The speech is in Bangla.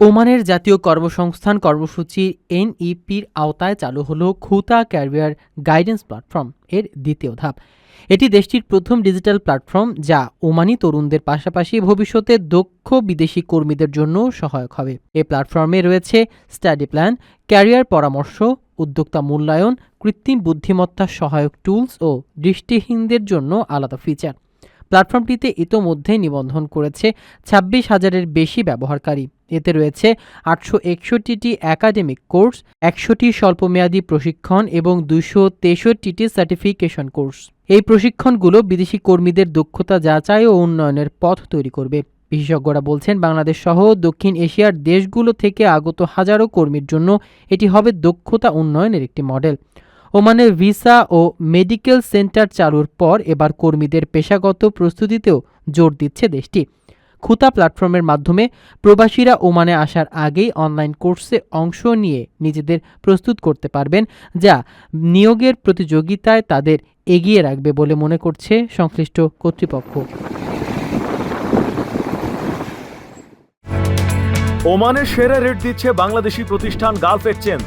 ওমানের জাতীয় কর্মসংস্থান কর্মসূচি এনইপির আওতায় চালু হলো খুতা ক্যারিয়ার গাইডেন্স প্ল্যাটফর্ম এর দ্বিতীয় ধাপ। এটি দেশটির প্রথম ডিজিটাল প্ল্যাটফর্ম যা ওমানি তরুণদের পাশাপাশি ভবিষ্যতে দক্ষ বিদেশি কর্মীদের জন্য সহায়ক হবে। এ প্ল্যাটফর্মে রয়েছে স্টাডি প্ল্যান, ক্যারিয়ার পরামর্শ, উদ্যোক্তা মূল্যায়ন, কৃত্রিম বুদ্ধিমত্তা সহায়ক টুলস ও দৃষ্টিহীনদের জন্য আলাদা ফিচার। প্ল্যাটফর্মটিতে ইতোমধ্যে নিবন্ধন করেছে ছাব্বিশ হাজারের বেশি ব্যবহারকারী। এতে রয়েছে আটশো একষট্টিটি একাডেমিক কোর্স একশোটি স্বল্পমেয়াদী প্রশিক্ষণ এবং দুশো তেষট্টিটি সার্টিফিকেশন কোর্স। এই প্রশিক্ষণগুলো বিদেশি কর্মীদের দক্ষতা যাচাই ও উন্নয়নের পথ তৈরি করবে। বিশেষজ্ঞরা বলছেন, বাংলাদেশ সহ দক্ষিণ এশিয়ার দেশগুলো থেকে আগত হাজারো কর্মীর জন্য এটি হবে দক্ষতা উন্নয়নের একটি মডেল। ওমানে ভিসা ও মেডিকেল সেন্টার চালুর পর এবার কর্মীদের পেশাগত প্রস্তুতিতেও জোর দিচ্ছে দেশটি। খুতা প্ল্যাটফর্মের মাধ্যমে প্রবাসীরা ওমানে আসার আগেই অনলাইন কোর্সে অংশ নিয়ে নিজেদের প্রস্তুত করতে পারবেন, যা নিয়োগের প্রতিযোগিতায় তাদের এগিয়ে রাখবে বলে মনে করছে সংশ্লিষ্ট কর্তৃপক্ষ। ওমানের সেরা রেট দিচ্ছে বাংলাদেশি প্রতিষ্ঠান গালফ এক্সচেঞ্জ।